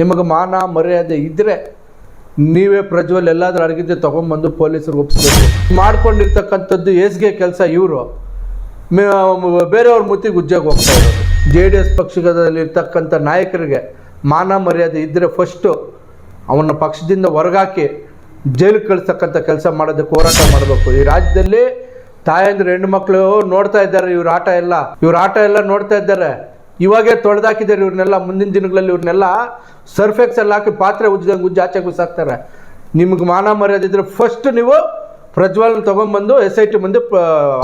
ನಿಮಗೆ ಮಾನ, ಮರ್ಯಾದೆ ಇದ್ದರೆ ನೀವೇ ಪ್ರಜ್ವಲ್ ಎಲ್ಲಾದರೂ ಅಡಗಿದ್ದೆ ತೊಗೊಂಬಂದು ಪೊಲೀಸರು ಒಪ್ಪಿಸ್ಬೇಕು ಮಾಡ್ಕೊಂಡಿರ್ತಕ್ಕಂಥದ್ದು ಏಸ್ಗೆ ಕೆಲಸ ಇವರು. ಬೇರೆಯವ್ರ ಮುತ್ತಿಗೆ ಉದ್ಯೋಗ ಹೋಗ್ತಾ ಇರೋದು. ಜೆ ಡಿ ಎಸ್ ಪಕ್ಷದಲ್ಲಿರ್ತಕ್ಕಂಥ ನಾಯಕರಿಗೆ ಮಾನ, ಮರ್ಯಾದೆ ಇದ್ದರೆ ಫಸ್ಟು ಅವನ ಪಕ್ಷದಿಂದ ಹೊರಗಾಕಿ ಜೈಲಿಗೆ ಕಳಿಸ್ತಕ್ಕಂಥ ಕೆಲಸ ಮಾಡೋದಕ್ಕೆ ಹೋರಾಟ ಮಾಡಬೇಕು. ಈ ರಾಜ್ಯದಲ್ಲಿ ತಾಯಂದ್ರೆ, ಹೆಣ್ಣುಮಕ್ಳು ನೋಡ್ತಾ ಇದ್ದಾರೆ, ಇವ್ರ ಆಟ ಎಲ್ಲ. ಇವ್ರ ಆಟ ಎಲ್ಲ ನೋಡ್ತಾ ಇದ್ದಾರೆ. ಇವಾಗೇ ತೊಳೆದಾಕಿದ್ದಾರೆ ಇವ್ರನ್ನೆಲ್ಲ, ಮುಂದಿನ ದಿನಗಳಲ್ಲಿ ಇವ್ರನ್ನೆಲ್ಲ ಸರ್ಫೆಕ್ಸ್ ಎಲ್ಲ ಹಾಕಿ ಪಾತ್ರೆ ಉಜ್ಜಿದಂಗೆ ಉಜ್ಜಿ ಆಚೆ ಗುಸಾಕ್ತಾರೆ ನಿಮ್ಗೆ ಮಾನ ಮರ್ಯಾದೆ ಇದ್ರೆ ಫಸ್ಟ್ ನೀವು ಪ್ರಜ್ವಲ್ನ ತೊಗೊಂಬಂದು ಎಸ್ ಐ ಟಿ ಮುಂದೆ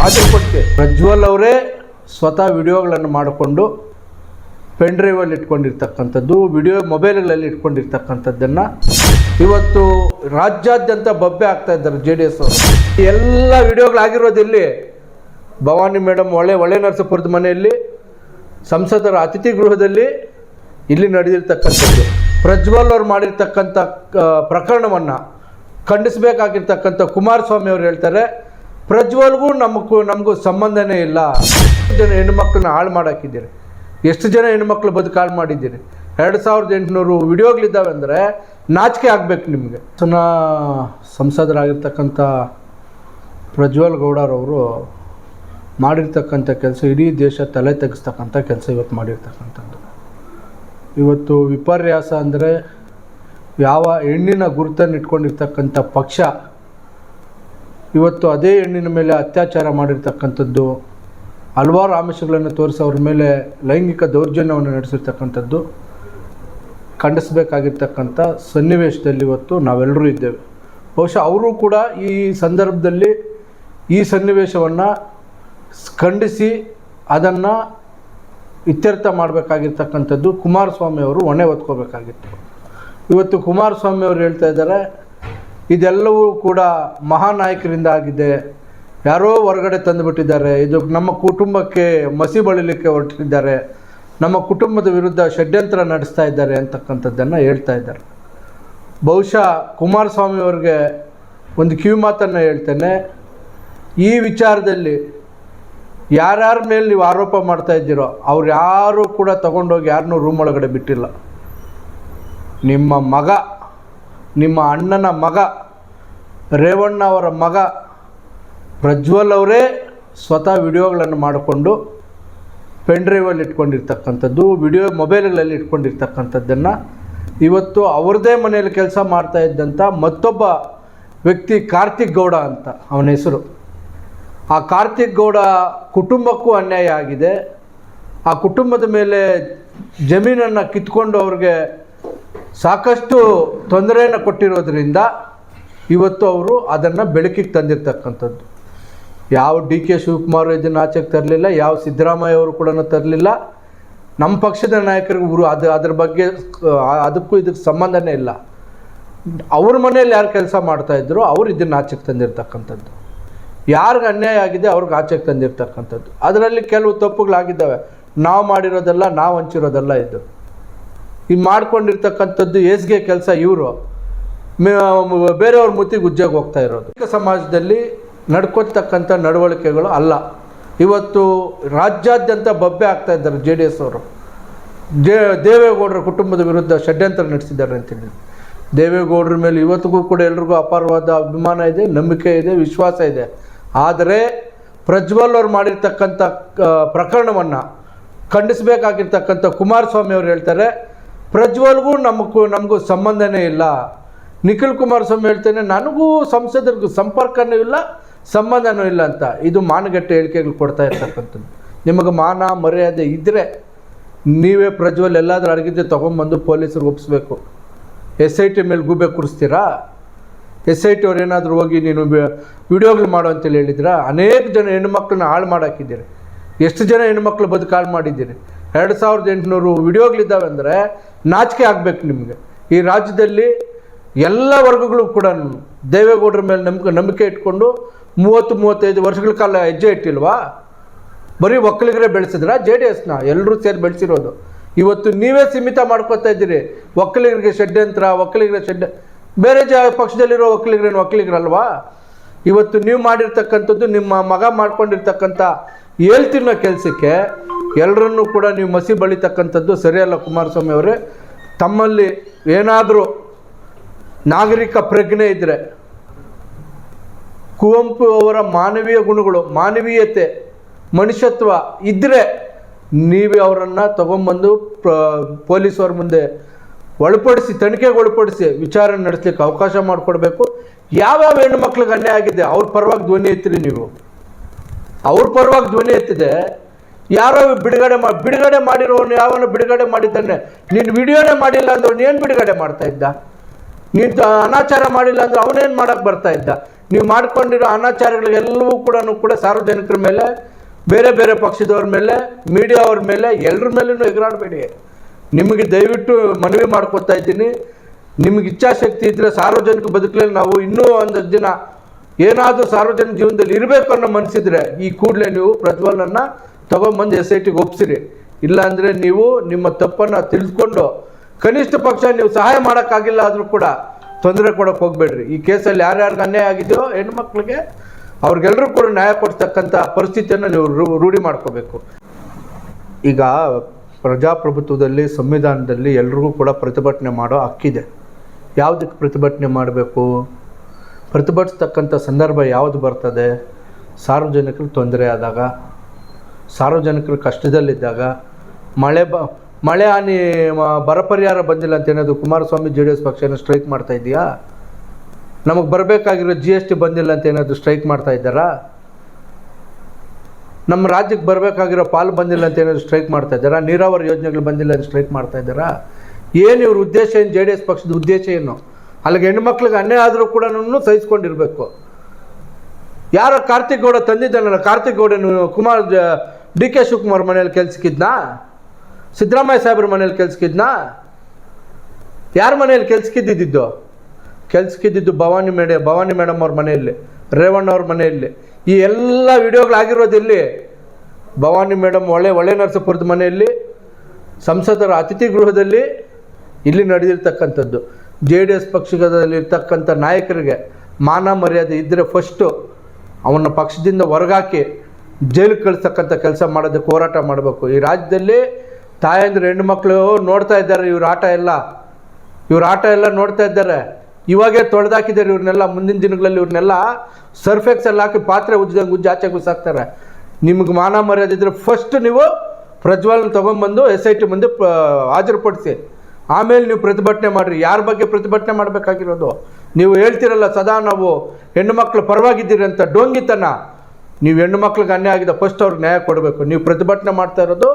ಹಾಜರು ಕೊಡ್ತೀವಿ. ಪ್ರಜ್ವಲ್ ಅವರೇ ಸ್ವತಃ ವಿಡಿಯೋಗಳನ್ನು ಮಾಡಿಕೊಂಡು ಪೆನ್ ಡ್ರೈವಲ್ಲಿ ಇಟ್ಕೊಂಡಿರ್ತಕ್ಕಂಥದ್ದು ವಿಡಿಯೋ ಮೊಬೈಲ್ಗಳಲ್ಲಿ ಇಟ್ಕೊಂಡಿರ್ತಕ್ಕಂಥದ್ದನ್ನು ಇವತ್ತು ರಾಜ್ಯಾದ್ಯಂತ ಬಬ್ಬೆ ಆಗ್ತಾ ಇದ್ದಾರೆ ಜೆ ಡಿ ಎಸ್ ಅವರು. ಎಲ್ಲ ವಿಡಿಯೋಗಳಾಗಿರೋದು ಇಲ್ಲಿ ಭವಾನಿ ಮೇಡಮ್, ಒಳ್ಳೆ ಒಳ್ಳೆ ನರಸಪುರದ ಮನೆಯಲ್ಲಿ ಸಂಸದರ ಅತಿಥಿ ಗೃಹದಲ್ಲಿ ಇಲ್ಲಿ ನಡೆದಿರ್ತಕ್ಕಂಥದ್ದು. ಪ್ರಜ್ವಲ್ ಅವ್ರು ಮಾಡಿರ್ತಕ್ಕಂಥ ಪ್ರಕರಣವನ್ನು ಖಂಡಿಸಬೇಕಾಗಿರ್ತಕ್ಕಂಥ ಕುಮಾರಸ್ವಾಮಿ ಅವರು ಹೇಳ್ತಾರೆ, ಪ್ರಜ್ವಲ್ಗೂ ನಮಗೂ ನಮಗೂ ಸಂಬಂಧನೇ ಇಲ್ಲ. ಎಷ್ಟು ಜನ ಹೆಣ್ಮಕ್ಳನ್ನ ಹಾಳು ಮಾಡಾಕಿದ್ದೀರಿ? ಎಷ್ಟು ಜನ ಹೆಣ್ಮಕ್ಳು ಬದುಕು ಹಾಳು ಮಾಡಿದ್ದೀರಿ? ಎರಡು ಸಾವಿರದ ಎಂಟುನೂರು ವಿಡಿಯೋಗಳಿದ್ದಾವೆ ಅಂದರೆ ನಾಚಿಕೆ ಆಗಬೇಕು ನಿಮಗೆ. ಸುನಾ ಸಂಸದರಾಗಿರ್ತಕ್ಕಂಥ ಪ್ರಜ್ವಲ್ ಗೌಡರವರು ಮಾಡಿರ್ತಕ್ಕಂಥ ಕೆಲಸ, ಇಡೀ ದೇಶ ತಲೆ ತೆಗೆಸ್ತಕ್ಕಂಥ ಕೆಲಸ ಇವತ್ತು ಮಾಡಿರ್ತಕ್ಕಂಥದ್ದು. ಇವತ್ತು ವಿಪರ್ಯಾಸ ಅಂದರೆ ಯಾವ ಹೆಣ್ಣಿನ ಗುರುತನ್ನು ಇಟ್ಕೊಂಡಿರ್ತಕ್ಕಂಥ ಪಕ್ಷ ಇವತ್ತು ಅದೇ ಹೆಣ್ಣಿನ ಮೇಲೆ ಅತ್ಯಾಚಾರ ಮಾಡಿರ್ತಕ್ಕಂಥದ್ದು, ಹಲವಾರು ಆಮಿಷಗಳನ್ನು ತೋರಿಸಿ ಮೇಲೆ ಲೈಂಗಿಕ ದೌರ್ಜನ್ಯವನ್ನು ನಡೆಸಿರ್ತಕ್ಕಂಥದ್ದು, ಖಂಡಿಸಬೇಕಾಗಿರ್ತಕ್ಕಂಥ ಸನ್ನಿವೇಶದಲ್ಲಿ ಇವತ್ತು ನಾವೆಲ್ಲರೂ ಇದ್ದೇವೆ. ಬಹುಶಃ ಅವರು ಕೂಡ ಈ ಸಂದರ್ಭದಲ್ಲಿ ಈ ಸನ್ನಿವೇಶವನ್ನು ಖಂಡಿಸಿ ಅದನ್ನು ಇತ್ಯರ್ಥ ಮಾಡಬೇಕಾಗಿರ್ತಕ್ಕಂಥದ್ದು ಕುಮಾರಸ್ವಾಮಿ ಅವರು ಹೊಣೆ ಹೊತ್ಕೋಬೇಕಾಗಿತ್ತು. ಇವತ್ತು ಕುಮಾರಸ್ವಾಮಿ ಅವರು ಹೇಳ್ತಾ ಇದ್ದಾರೆ, ಇದೆಲ್ಲವೂ ಕೂಡ ಮಹಾನಾಯಕರಿಂದ ಆಗಿದೆ. ಯಾರೋ ಹೊರಗಡೆ ತಂದುಬಿಟ್ಟಿದ್ದಾರೆ. ಇದು ನಮ್ಮ ಕುಟುಂಬಕ್ಕೆ ಮಸಿ ಬಳಿಲಿಕ್ಕೆ ಹೊರಟಿದ್ದಾರೆ. ನಮ್ಮ ಕುಟುಂಬದ ವಿರುದ್ಧ ಷಡ್ಯಂತ್ರ ನಡೆಸ್ತಾ ಇದ್ದಾರೆ ಅಂತಕ್ಕಂಥದ್ದನ್ನು ಹೇಳ್ತಾ ಇದ್ದಾರೆ. ಬಹುಶಃ ಕುಮಾರಸ್ವಾಮಿ ಅವ್ರಿಗೆ ಒಂದು ಕಿವಿ ಮಾತನ್ನು ಹೇಳ್ತೇನೆ. ಈ ವಿಚಾರದಲ್ಲಿ ಯಾರ್ಯಾರ ಮೇಲೆ ನೀವು ಆರೋಪ ಮಾಡ್ತಾ ಇದ್ದೀರೋ, ಅವ್ರು ಯಾರು ಕೂಡ ತಗೊಂಡೋಗಿ ಯಾರನ್ನೂ ರೂಮ್ ಒಳಗಡೆ ಬಿಟ್ಟಿಲ್ಲ. ನಿಮ್ಮ ಮಗ, ನಿಮ್ಮ ಅಣ್ಣನ ಮಗ, ರೇವಣ್ಣ ಅವರ ಮಗ, ಪ್ರಜ್ವಲ್ ಅವರೇ ಸ್ವತಃ ವಿಡಿಯೋಗಳನ್ನು ಮಾಡಿಕೊಂಡು ಪೆನ್ ಡ್ರೈವಲ್ಲಿ ಇಟ್ಕೊಂಡಿರ್ತಕ್ಕಂಥದ್ದು, ವಿಡಿಯೋ ಮೊಬೈಲ್ಗಳಲ್ಲಿ ಇಟ್ಕೊಂಡಿರ್ತಕ್ಕಂಥದ್ದನ್ನು ಇವತ್ತು ಅವ್ರದ್ದೇ ಮನೆಯಲ್ಲಿ ಕೆಲಸ ಮಾಡ್ತಾ ಇದ್ದಂಥ ಮತ್ತೊಬ್ಬ ವ್ಯಕ್ತಿ ಕಾರ್ತಿಕ್ ಗೌಡ ಅಂತ, ಅವನ ಹೆಸರು. ಆ ಕಾರ್ತಿಕ್ ಗೌಡ ಕುಟುಂಬಕ್ಕೂ ಅನ್ಯಾಯ ಆಗಿದೆ. ಆ ಕುಟುಂಬದ ಮೇಲೆ ಜಮೀನನ್ನು ಕಿತ್ಕೊಂಡು ಅವ್ರಿಗೆ ಸಾಕಷ್ಟು ತೊಂದರೆಯನ್ನು ಕೊಟ್ಟಿರೋದ್ರಿಂದ ಇವತ್ತು ಅವರು ಅದನ್ನು ಬೆಳಕಿಗೆ ತಂದಿರ್ತಕ್ಕಂಥದ್ದು. ಯಾವ ಡಿ ಕೆ ಶಿವಕುಮಾರ್ ಇದನ್ನು ಆಚೆಗೆ ತರಲಿಲ್ಲ, ಯಾವ ಸಿದ್ದರಾಮಯ್ಯ ಅವರು ಕೂಡ ತರಲಿಲ್ಲ. ನಮ್ಮ ಪಕ್ಷದ ನಾಯಕರಿಗೆ ಅದು ಅದ್ರ ಬಗ್ಗೆ ಅದಕ್ಕೂ ಇದಕ್ಕೆ ಸಂಬಂಧನೇ ಇಲ್ಲ. ಅವ್ರ ಮನೆಯಲ್ಲಿ ಯಾರು ಕೆಲಸ ಮಾಡ್ತಾಯಿದ್ರು ಅವ್ರು ಇದನ್ನು ಆಚೆಗೆ ತಂದಿರ್ತಕ್ಕಂಥದ್ದು. ಯಾರಿಗೆ ಅನ್ಯಾಯ ಆಗಿದೆ ಅವ್ರಿಗೆ ಆಚೆಗೆ ತಂದಿರ್ತಕ್ಕಂಥದ್ದು. ಅದರಲ್ಲಿ ಕೆಲವು ತಪ್ಪುಗಳಾಗಿದ್ದಾವೆ. ನಾವು ಮಾಡಿರೋದಲ್ಲ, ನಾವು ಹಂಚಿರೋದೆಲ್ಲ ಇದು. ಈ ಮಾಡ್ಕೊಂಡಿರ್ತಕ್ಕಂಥದ್ದು ಏಸ್ಗೆ ಕೆಲಸ ಇವರು. ಬೇರೆಯವ್ರ ಮುತ್ತಿಗೆ ಉಜ್ಜಾಗ ಹೋಗ್ತಾ ಇರೋದು. ಈಗ ಸಮಾಜದಲ್ಲಿ ನಡ್ಕೊತಕ್ಕಂಥ ನಡವಳಿಕೆಗಳು ಅಲ್ಲ. ಇವತ್ತು ರಾಜ್ಯಾದ್ಯಂತ ಬಬ್ಬೆ ಆಗ್ತಾ ಇದ್ದಾರೆ ಜೆ ಡಿ ಎಸ್ ಅವರು. ದೇ, ದೇವೇಗೌಡರ ಕುಟುಂಬದ ವಿರುದ್ಧ ಷಡ್ಯಂತ್ರ ನಡೆಸಿದ್ದಾರೆ ಅಂತೇಳಿ. ದೇವೇಗೌಡರ ಮೇಲೆ ಇವತ್ತಿಗೂ ಕೂಡ ಎಲ್ರಿಗೂ ಅಪಾರವಾದ ಅಭಿಮಾನ ಇದೆ, ನಂಬಿಕೆ ಇದೆ, ವಿಶ್ವಾಸ ಇದೆ. ಆದರೆ ಪ್ರಜ್ವಲ್ ಅವ್ರು ಮಾಡಿರ್ತಕ್ಕಂಥ ಪ್ರಕರಣವನ್ನು ಖಂಡಿಸಬೇಕಾಗಿರ್ತಕ್ಕಂಥ ಕುಮಾರಸ್ವಾಮಿ ಅವರು ಹೇಳ್ತಾರೆ, ಪ್ರಜ್ವಲ್ಗೂ ನಮಗೂ ನಮಗೂ ಸಂಬಂಧನೇ ಇಲ್ಲ. ನಿಖಿಲ್ ಕುಮಾರಸ್ವಾಮಿ ಹೇಳ್ತೇನೆ, ನನಗೂ ಸಂಸದರಿಗೂ ಸಂಪರ್ಕನೂ ಇಲ್ಲ, ಸಂಬಂಧನೂ ಇಲ್ಲ ಅಂತ. ಇದು ಮಾನಗಟ್ಟೆ ಹೇಳಿಕೆಗಳು ಕೊಡ್ತಾ ಇರ್ತಕ್ಕಂಥದ್ದು. ನಿಮಗೆ ಮಾನ, ಮರ್ಯಾದೆ ಇದ್ದರೆ ನೀವೇ ಪ್ರಜ್ವಲ್ ಎಲ್ಲಾದರೂ ಅಡಗಿದ್ದೆ ತೊಗೊಂಬಂದು ಪೊಲೀಸರಿಗೆ ಒಪ್ಪಿಸ್ಬೇಕು ಎಸ್ ಐ ಟಿ ಮೇಲೆ ಗೂಬೆ ಕೂರಿಸ್ತೀರಾ? ಎಸ್ ಐ ಟಿ ಅವ್ರು ಏನಾದರೂ ಹೋಗಿ ನೀನು ವಿಡಿಯೋಗಳು ಮಾಡು ಅಂತೇಳಿ ಹೇಳಿದ್ರೆ ಅನೇಕ ಜನ ಹೆಣ್ಮಕ್ಳನ್ನ ಹಾಳು ಮಾಡಾಕಿದ್ದೀರಿ. ಎಷ್ಟು ಜನ ಹೆಣ್ಮಕ್ಳು ಬದುಕು ಹಾಳು ಮಾಡಿದ್ದೀರಿ? ಎರಡು ಸಾವಿರದ ಎಂಟುನೂರು ವಿಡಿಯೋಗಳಿದ್ದಾವೆ ಅಂದರೆ ನಾಚಿಕೆ ಆಗಬೇಕು ನಿಮಗೆ. ಈ ರಾಜ್ಯದಲ್ಲಿ ಎಲ್ಲ ವರ್ಗಗಳು ಕೂಡ ದೇವೇಗೌಡರ ಮೇಲೆ ನಂಬಿಕೆ ನಂಬಿಕೆ ಇಟ್ಕೊಂಡು ಮೂವತ್ತು, ಮೂವತ್ತೈದು ವರ್ಷಗಳ ಕಾಲ ಹೆಜ್ಜೆ ಇಟ್ಟಿಲ್ವಾ? ಬರೀ ಒಕ್ಕಲಿಗರೇ ಬೆಳೆಸಿದ್ರ? ಜೆ ಡಿ ಎಸ್ನ? ಎಲ್ಲರೂ ಸೇರಿ ಬೆಳೆಸಿರೋದು. ಇವತ್ತು ನೀವೇ ಸೀಮಿತ ಮಾಡ್ಕೊತಾ ಇದ್ದೀರಿ. ಒಕ್ಕಲಿಗರಿಗೆ ಷಡ್ಯಂತ್ರ, ಒಕ್ಕಲಿಗರ ಷಡ್ಯ ಬೇರೆ ಜ ಪಕ್ಷದಲ್ಲಿರೋ ಒಕ್ಕಲಿಗರೇನು ಒಕ್ಕಲಿಗರಲ್ವಾ ಇವತ್ತು ನೀವು ಮಾಡಿರ್ತಕ್ಕಂಥದ್ದು ನಿಮ್ಮ ಮಗ ಮಾಡ್ಕೊಂಡಿರ್ತಕ್ಕಂಥ ಹೇಳ್ತಿನ್ನೋ ಕೆಲಸಕ್ಕೆ ಎಲ್ಲರನ್ನೂ ಕೂಡ ನೀವು ಮಸಿ ಬಳಿತಕ್ಕಂಥದ್ದು ಸರಿಯಲ್ಲ ಕುಮಾರಸ್ವಾಮಿ ಅವರೇ. ತಮ್ಮಲ್ಲಿ ಏನಾದರೂ ನಾಗರಿಕ ಪ್ರಜ್ಞೆ ಇದ್ದರೆ ಕುವೆಂಪು ಅವರ ಮಾನವೀಯ ಗುಣಗಳು, ಮಾನವೀಯತೆ, ಮನುಷ್ಯತ್ವ ಇದ್ದರೆ ನೀವೇ ಅವರನ್ನು ತಗೊಂಬಂದು ಪ್ರ ಪೊಲೀಸವ್ರ ಮುಂದೆ ಒಳಪಡಿಸಿ, ತನಿಖೆಗೆ ಒಳಪಡಿಸಿ ವಿಚಾರಣೆ ನಡೆಸಲಿಕ್ಕೆ ಅವಕಾಶ ಮಾಡಿಕೊಡ್ಬೇಕು. ಯಾವ್ಯಾವ ಹೆಣ್ಣು ಮಕ್ಳಿಗೆ ಅನ್ಯಾಯ ಆಗಿದೆ, ಅವ್ರ ಪರವಾಗಿ ಧ್ವನಿ ಎತ್ತಿರಿ ನೀವು. ಅವ್ರ ಪರವಾಗಿ ಧ್ವನಿ ಎತ್ತಿದೆ. ಯಾರೋ ಬಿಡುಗಡೆ ಮಾಡಿ ಬಿಡುಗಡೆ ಮಾಡಿರೋನು, ಯಾವನು ಬಿಡುಗಡೆ ಮಾಡಿದ್ದಾನೆ. ನೀನು ವಿಡಿಯೋನೇ ಮಾಡಿಲ್ಲ ಅಂದ್ರೆ ಏನು ಬಿಡುಗಡೆ ಮಾಡ್ತಾ ಇದ್ದ? ನೀನು ಅನಾಚಾರ ಮಾಡಿಲ್ಲ ಅಂದ್ರೆ ಅವನೇನು ಮಾಡೋಕ್ಕೆ ಬರ್ತಾ ಇದ್ದ? ನೀವು ಮಾಡ್ಕೊಂಡಿರೋ ಅನಾಚಾರಗಳಿಗೆಲ್ಲವೂ ಕೂಡ ಕೂಡ ಸಾರ್ವಜನಿಕರ ಮೇಲೆ, ಬೇರೆ ಬೇರೆ ಪಕ್ಷದವ್ರ ಮೇಲೆ ಮೀಡಿಯಾ ಅವ್ರ ಮೇಲೆ ಎಲ್ಲರ ಮೇಲೂ ಎಗರಾಡಬೇಡಿ. ನಿಮಗೆ ದಯವಿಟ್ಟು ಮನವಿ ಮಾಡ್ಕೊತಾ ಇದ್ದೀನಿ. ನಿಮ್ಗೆ ಇಚ್ಛಾಶಕ್ತಿ ಇದ್ದರೆ ಸಾರ್ವಜನಿಕ ಬದುಕಲ್ಲಿ ನಾವು ಇನ್ನೂ ಒಂದು ದಿನ ಏನಾದರೂ ಸಾರ್ವಜನಿಕ ಜೀವನದಲ್ಲಿ ಇರಬೇಕು ಅನ್ನೋ ಮನಸ್ಸಿದ್ರೆ ಈ ಕೂಡಲೇ ನೀವು ಪ್ರಜ್ವಲನ್ನ ತಗೊಂಬಂದು ಎಸ್ ಐ ಟಿಗೆ ಒಪ್ಸಿರಿ. ಇಲ್ಲಾಂದರೆ ನೀವು ನಿಮ್ಮ ತಪ್ಪನ್ನು ತಿಳಿದುಕೊಂಡು ಕನಿಷ್ಠ ಪಕ್ಷ ನೀವು ಸಹಾಯ ಮಾಡೋಕ್ಕಾಗಿಲ್ಲ ಆದರೂ ಕೂಡ ತೊಂದರೆ ಕೊಡೋಕೆ ಹೋಗಬೇಡ್ರಿ. ಈ ಕೇಸಲ್ಲಿ ಯಾರ್ಯಾರಿಗೆ ಅನ್ಯಾಯ ಆಗಿದೆಯೋ ಹೆಣ್ಮಕ್ಳಿಗೆ ಅವ್ರಿಗೆಲ್ಲರೂ ಕೂಡ ನ್ಯಾಯ ಕೊಡ್ತಕ್ಕಂಥ ಪರಿಸ್ಥಿತಿಯನ್ನು ನೀವು ರೂಢಿ ಮಾಡ್ಕೋಬೇಕು. ಈಗ ಪ್ರಜಾಪ್ರಭುತ್ವದಲ್ಲಿ, ಸಂವಿಧಾನದಲ್ಲಿ ಎಲ್ರಿಗೂ ಕೂಡ ಪ್ರತಿಭಟನೆ ಮಾಡೋ ಹಕ್ಕಿದೆ. ಯಾವುದಕ್ಕೆ ಪ್ರತಿಭಟನೆ ಮಾಡಬೇಕು? ಪ್ರತಿಭಟಿಸ್ತಕ್ಕಂಥ ಸಂದರ್ಭ ಯಾವುದು ಬರ್ತದೆ? ಸಾರ್ವಜನಿಕರು ತೊಂದರೆ ಆದಾಗ, ಸಾರ್ವಜನಿಕರು ಕಷ್ಟದಲ್ಲಿದ್ದಾಗ, ಮಳೆ ಬ, ಮಳೆ ಹಾನಿ ಬರ ಪರಿಹಾರ ಬಂದಿಲ್ಲ ಅಂತ ಏನದು ಕುಮಾರಸ್ವಾಮಿ ಜೆ ಡಿ ಎಸ್ ಪಕ್ಷ ಏನೋ ಸ್ಟ್ರೈಕ್ ಮಾಡ್ತಾ ಇದೆಯಾ? ನಮಗೆ ಬರಬೇಕಾಗಿರೋ ಜಿ ಎಸ್ ಟಿ ಬಂದಿಲ್ಲ ಅಂತ ಏನಾದರೂ ಸ್ಟ್ರೈಕ್ ಮಾಡ್ತಾ ಇದ್ದಾರಾ? ನಮ್ಮ ರಾಜ್ಯಕ್ಕೆ ಬರಬೇಕಾಗಿರೋ ಪಾಲು ಬಂದಿಲ್ಲ ಅಂತ ಏನಾದರೂ ಸ್ಟ್ರೈಕ್ ಮಾಡ್ತಾ ಇದ್ದಾರಾ? ನೀರಾವರಿ ಯೋಜನೆಗಳು ಬಂದಿಲ್ಲ ಅಂತ ಸ್ಟ್ರೈಕ್ ಮಾಡ್ತಾ ಇದ್ದಾರಾ? ಏನು ಇವ್ರ ಉದ್ದೇಶ ಏನು ಜೆ ಡಿ ಎಸ್ ಪಕ್ಷದ ಉದ್ದೇಶ ಏನು? ಅಲ್ಲಿಗೆ ಹೆಣ್ಮಕ್ಳಿಗೆ ಅನ್ಯಾಯ ಆದರೂ ಕೂಡ ಸಹಿಸ್ಕೊಂಡಿರ್ಬೇಕು. ಯಾರೋ ಕಾರ್ತಿಕ್ ಗೌಡ ತಂದಿದ್ದಾನಲ್ಲ, ಕಾರ್ತಿಕ್ ಗೌಡನು ಕುಮಾರ್ ಡಿ ಕೆ ಶಿವಕುಮಾರ್ ಮನೇಲಿ ಕೆಲ್ಸಕ್ಕಿದ್ನಾ ಸಿದ್ದರಾಮಯ್ಯ ಸಾಹೇಬ್ರ ಮನೇಲಿ ಕೆಲ್ಸಕ್ಕಿದ್ನಾ ಯಾರ ಮನೇಲಿ ಕೆಲ್ಸಕ್ಕಿದ್ದಿದ್ದು ಕೆಲ್ಸಕ್ಕಿದ್ದಿದ್ದು ಭವಾನಿ ಮೇಡ, ಭವಾನಿ ಮೇಡಮ್ ಅವ್ರ ಮನೆಯಲ್ಲಿ, ರೇವಣ್ಣ ಅವ್ರ ಮನೆಯಲ್ಲಿ. ಈ ಎಲ್ಲ ವಿಡಿಯೋಗಳಾಗಿರೋದಿಲ್ಲಿ ಭವಾನಿ ಮೇಡಮ್ ಒಳ್ಳೆ ಒಳ್ಳೆ ನರಸಪುರದ ಮನೆಯಲ್ಲಿ ಸಂಸದರ ಅತಿಥಿ ಗೃಹದಲ್ಲಿ ಇಲ್ಲಿ ನಡೆದಿರ್ತಕ್ಕಂಥದ್ದು. ಜೆ ಡಿ ಎಸ್ ಪಕ್ಷದಲ್ಲಿರ್ತಕ್ಕಂಥ ನಾಯಕರಿಗೆ ಮಾನ ಮರ್ಯಾದೆ ಇದ್ದರೆ ಫಸ್ಟು ಅವನ ಪಕ್ಷದಿಂದ ಹೊರಗಾಕಿ ಜೈಲಿಗೆ ಕಳಿಸ್ತಕ್ಕಂಥ ಕೆಲಸ ಮಾಡೋದಕ್ಕೆ ಹೋರಾಟ ಮಾಡಬೇಕು. ಈ ರಾಜ್ಯದಲ್ಲಿ ತಾಯಂದ್ರೆ, ಹೆಣ್ಣುಮಕ್ಳು ನೋಡ್ತಾ ಇದ್ದಾರೆ, ಇವ್ರ ಆಟ ಎಲ್ಲ. ಇವ್ರ ಆಟ ಎಲ್ಲ ನೋಡ್ತಾ ಇದ್ದಾರೆ. ಇವಾಗೇ ತೊಳೆದಾಕಿದ್ದಾರೆ ಇವ್ರನ್ನೆಲ್ಲ, ಮುಂದಿನ ದಿನಗಳಲ್ಲಿ ಇವ್ರನ್ನೆಲ್ಲ ಸರ್ಫೆಕ್ಸ್ ಎಲ್ಲ ಹಾಕಿ ಪಾತ್ರೆ ಉಜ್ಜಿದಂಗೆ ಉಜ್ಜಿ ಆಚೆ ಗುಸಾಕ್ತಾರೆ ನಿಮ್ಗೆ ಮಾನ ಮರ್ಯಾದೆ ಇದ್ರೆ ಫಸ್ಟ್ ನೀವು ಪ್ರಜ್ವಲ್ನ ತೊಗೊಂಬಂದು ಎಸ್ ಐ ಟಿ ಮುಂದೆ ಹಾಜರುಪಡಿಸಿ. ಆಮೇಲೆ ನೀವು ಪ್ರತಿಭಟನೆ ಮಾಡಿರಿ. ಯಾರ ಬಗ್ಗೆ ಪ್ರತಿಭಟನೆ ಮಾಡಬೇಕಾಗಿರೋದು? ನೀವು ಹೇಳ್ತಿರಲ್ಲ, ಸದಾ ನಾವು ಹೆಣ್ಣು ಮಕ್ಕಳು ಪರವಾಗಿದ್ದೀರಿ ಅಂತ ಡೋಂಗಿತನ. ನೀವು ಹೆಣ್ಣು ಮಕ್ಳಿಗೆ ಅನ್ಯಾಯ ಆಗಿದೆ ಫಸ್ಟ್ ಅವ್ರಿಗೆ ನ್ಯಾಯ ಕೊಡಬೇಕು. ನೀವು ಪ್ರತಿಭಟನೆ ಮಾಡ್ತಾ ಇರೋದು,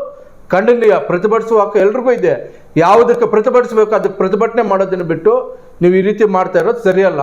ಖಂಡನೀಯ. ಪ್ರತಿಭಟಿಸುವ ಹಕ್ಕು ಎಲ್ರಿಗೂ ಇದೆ. ಯಾವುದಕ್ಕೆ ಪ್ರತಿಭಟಿಸಬೇಕು ಅದಕ್ಕೆ ಪ್ರತಿಭಟನೆ ಮಾಡೋದನ್ನು ಬಿಟ್ಟು ನೀವು ಈ ರೀತಿ ಮಾಡ್ತಾ ಇರೋದು ಸರಿಯಲ್ಲ.